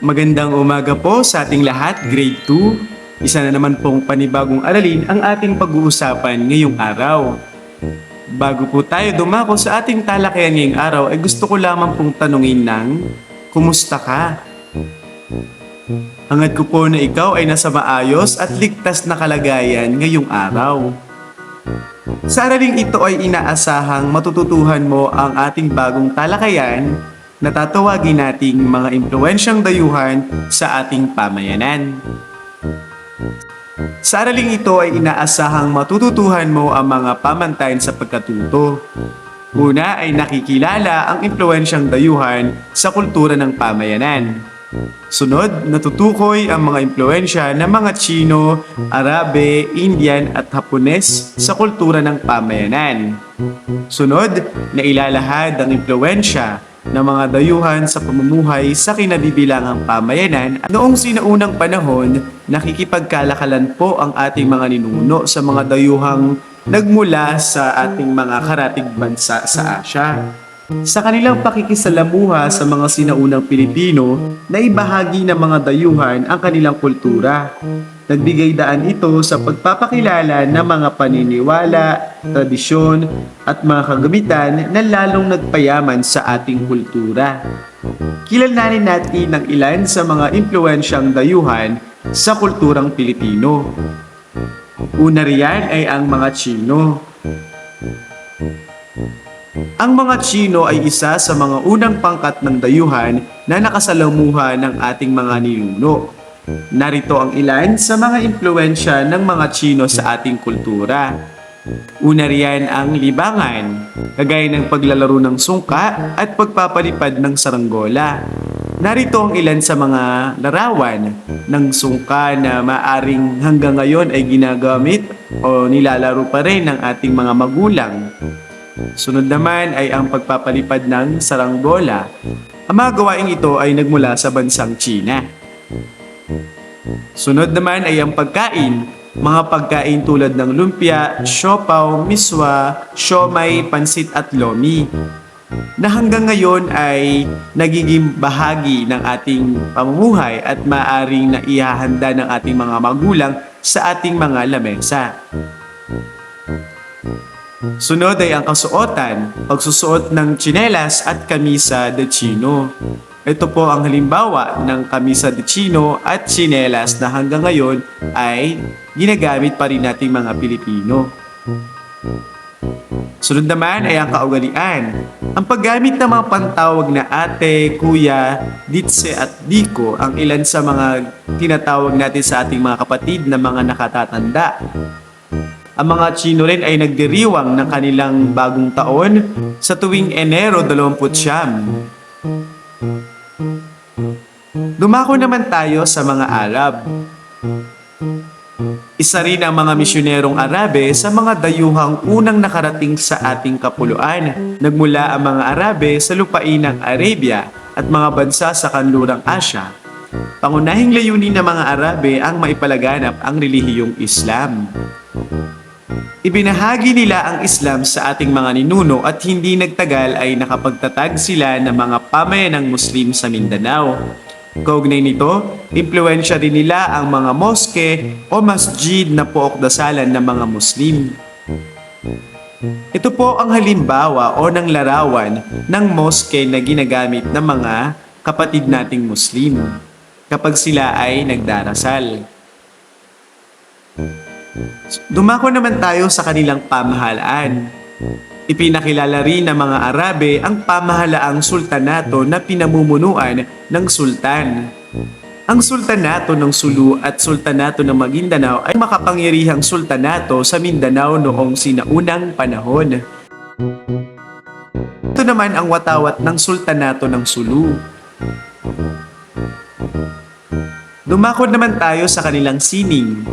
Magandang umaga po sa ating lahat, grade 2. Isa na naman pong panibagong aralin ang ating pag-uusapan ngayong araw. Bago po tayo dumako sa ating talakayan ngayong araw, ay gusto ko lamang pong tanungin ng, Kumusta ka? Hangad ko po na ikaw ay nasa maayos at ligtas na kalagayan ngayong araw. Sa araling ito ay inaasahang matututuhan mo ang ating bagong talakayan na tatawagin nating mga impluensyang dayuhan sa ating pamayanan. Sa araling ito ay inaasahang matututuhan mo ang mga pamantayan sa pagkatuto. Una ay nakikilala ang impluensyang dayuhan sa kultura ng pamayanan. Sunod, natutukoy ang mga impluensya ng mga Chino, Arabe, Indian at Hapones sa kultura ng pamayanan. Sunod, nailalahad ang impluensya ng mga dayuhan sa pamumuhay sa kinabibilangang pamayanan. Noong sinaunang panahon, nakikipagkalakalan po ang ating mga ninuno sa mga dayuhang nagmula sa ating mga karatig bansa sa Asya. Sa kanilang pakikisalamuha sa mga sinaunang Pilipino, naibahagi ng mga dayuhan ang kanilang kultura. Nagbigay daan ito sa pagpapakilala ng mga paniniwala, tradisyon, at mga kagamitan na lalong nagpayaman sa ating kultura. Kilalanin natin ang ilan sa mga impluensyang dayuhan sa kulturang Pilipino. Una riyan ay ang mga Chino. Ang mga Chino ay isa sa mga unang pangkat ng dayuhan na nakasalamuha ng ating mga ninuno. Narito ang ilan sa mga impluensya ng mga Chino sa ating kultura. Una riyan ang libangan, kagaya ng paglalaro ng sungka at pagpapalipad ng saranggola. Narito ang ilan sa mga larawan ng sungka na maaring hanggang ngayon ay ginagamit o nilalaro pa rin ng ating mga magulang. Sunod naman ay ang pagpapalipad ng saranggola. Ang mga gawaing ito ay nagmula sa bansang China. Sunod naman ay ang pagkain. Mga pagkain tulad ng lumpia, siopaw, miswa, siomay, pansit at lomi na hanggang ngayon ay nagiging bahagi ng ating pamumuhay at maaring na ihahanda ng ating mga magulang sa ating mga lamesa. Sunod ay ang kasuotan, pagsusuot ng tsinelas at kamisa de chino. Ito po ang halimbawa ng kamisa de chino at tsinelas na hanggang ngayon ay ginagamit pa rin nating mga Pilipino. Sunod naman ay ang kaugalian. Ang paggamit ng mga pantawag na ate, kuya, ditse at diko ang ilan sa mga tinatawag natin sa ating mga kapatid na mga nakatatanda. Ang mga Chino rin ay nagdiriwang ng kanilang bagong taon sa tuwing Enero 29. Dumako naman tayo sa mga Arab. Isa rin ang mga misyonerong Arabe sa mga dayuhang unang nakarating sa ating kapuluan. Nagmula ang mga Arabe sa lupain ng Arabia at mga bansa sa kanlurang Asya. Pangunahing layunin ng mga Arabe ang maipalaganap ang relihiyong Islam. Ibinahagi nila ang Islam sa ating mga ninuno at hindi nagtagal ay nakapagtatag sila ng mga pamayanang Muslim sa Mindanao. Kaugnay nito, impluensya din nila ang mga moske o masjid na pook-dasalan ng mga Muslim. Ito po ang halimbawa o ng larawan ng moske na ginagamit ng mga kapatid nating Muslim kapag sila ay nagdarasal. Dumako naman tayo sa kanilang pamahalaan. Ipinakilala rin ng mga Arabe ang pamahalaang sultanato na pinamumunuan ng sultan. Ang sultanato ng Sulu at sultanato ng Maguindanao ay makapangyarihang sultanato sa Mindanao noong sinaunang panahon. Ito naman ang watawat ng sultanato ng Sulu. Dumakod naman tayo sa kanilang sining.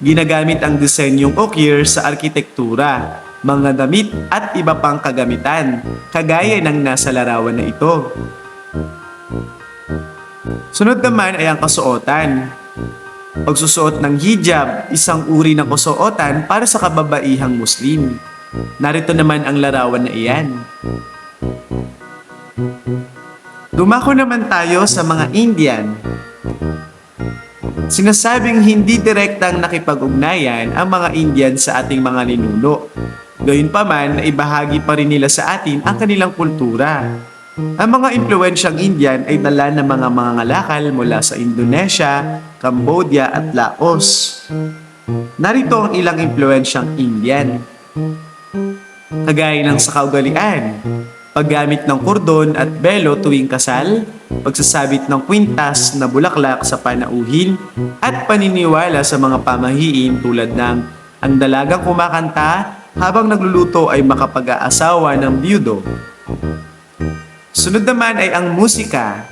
Ginagamit ang disenyong okir sa arkitektura, mga damit at iba pang kagamitan, kagaya ng nasa larawan na ito. Sunod naman ay ang kasuotan. Pagsusuot ng hijab, isang uri ng kasuotan para sa kababaihang Muslim. Narito naman ang larawan na iyan. Dumako naman tayo sa mga Indian. Sinasabing hindi direktang nakipag-ugnayan ang mga Indian sa ating mga ninuno. Gayunpaman, ibahagi pa rin nila sa atin ang kanilang kultura. Ang mga impluensyang Indian ay dala ng mga mangangalakal mula sa Indonesia, Cambodia at Laos. Narito ang ilang impluensyang Indian. Kagaya ng sa kaugalian, paggamit ng kordon at belo tuwing kasal, pagsasabit ng kwintas na bulaklak sa panauhin, at paniniwala sa mga pamahiin tulad ng ang dalagang kumakanta habang nagluluto ay makapag-aasawa ng biyudo. Sunod naman ay ang musika.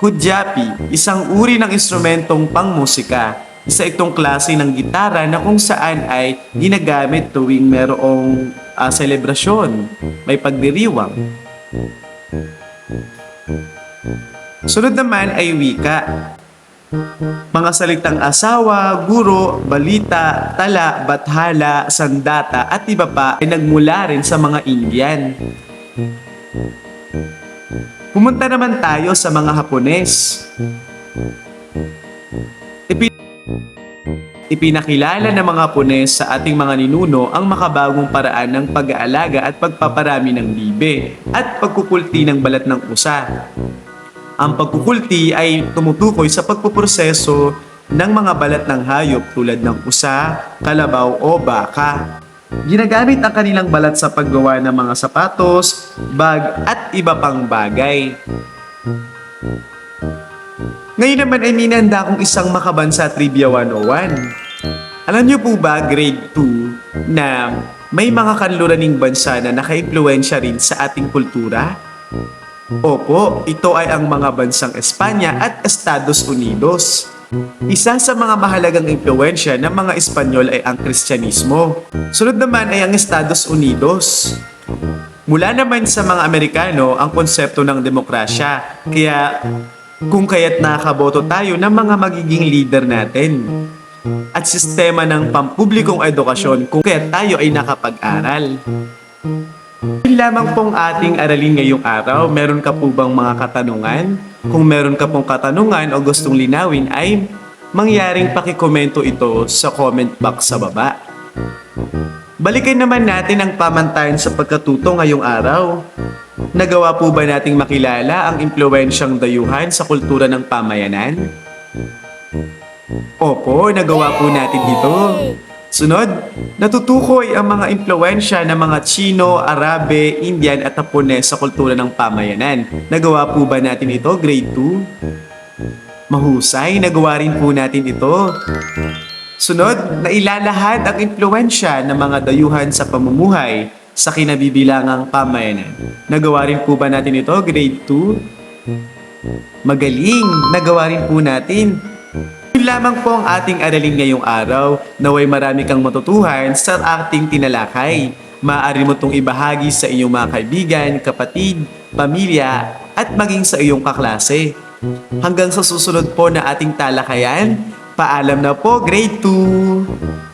Kudyapi, isang uri ng instrumentong pangmusika. Isa itong klase ng gitara na kung saan ay ginagamit tuwing merong ah, selebrasyon, may pagdiriwang. Sunod naman ay wika. Mga salitang asawa, guro, balita, tala, bathala, sandata at iba pa ay nagmula rin sa mga Indian. Pumunta naman tayo sa mga Hapones. Ipi- Ipinakilala ng mga Hapones sa ating mga ninuno ang makabagong paraan ng pag-aalaga at pagpaparami ng bibe at pagkukulti ng balat ng usa. Ang pagkukulti ay tumutukoy sa pagpuproseso ng mga balat ng hayop tulad ng usa, kalabaw o baka. Ginagamit ang kanilang balat sa paggawa ng mga sapatos, bag at iba pang bagay. Ngayon naman ay minanda akong isang makabansa Trivia 101. Alam niyo po ba, grade 2, na may mga kanluraning bansa na nakaimpluensya rin sa ating kultura? Opo, ito ay ang mga bansang Espanya at Estados Unidos. Isa sa mga mahalagang impluensya ng mga Espanyol ay ang Kristyanismo. Sunod naman ay ang Estados Unidos. Mula naman sa mga Amerikano ang konsepto ng demokrasya. Kaya kung kaya't nakakaboto tayo ng mga magiging leader natin. At sistema ng pampublikong edukasyon kung kaya't tayo ay nakapag-aral. Yun lamang pong ating aralin ngayong araw. Meron ka po bang mga katanungan? Kung meron ka pong katanungan o gustong linawin ay mangyaring pakikomento ito sa comment box sa baba. Balikan naman natin ang pamantayan sa pagkatuto ngayong araw. Nagawa po ba nating makilala ang impluensyang dayuhan sa kultura ng pamayanan? Opo, nagawa po natin ito. Sunod, natutukoy ang mga impluensya ng mga Chino, Arabe, Indian at Hapones sa kultura ng pamayanan. Nagawa po ba natin ito, grade 2? Mahusay, nagawa rin po natin ito. Sunod, nailalahad ang impluensya ng mga dayuhan sa pamumuhay sa kinabibilangang pamayanan. Nagawa rin po ba natin ito, grade 2? Magaling, nagawa rin po natin. Lamang po ang ating aralin ngayong araw. Naway marami kang matutuhan sa ating tinalakay. Maaari mo itong ibahagi sa iyong mga kaibigan, kapatid, pamilya, at maging sa iyong kaklase. Hanggang sa susunod po na ating talakayan, paalam na po, grade 2!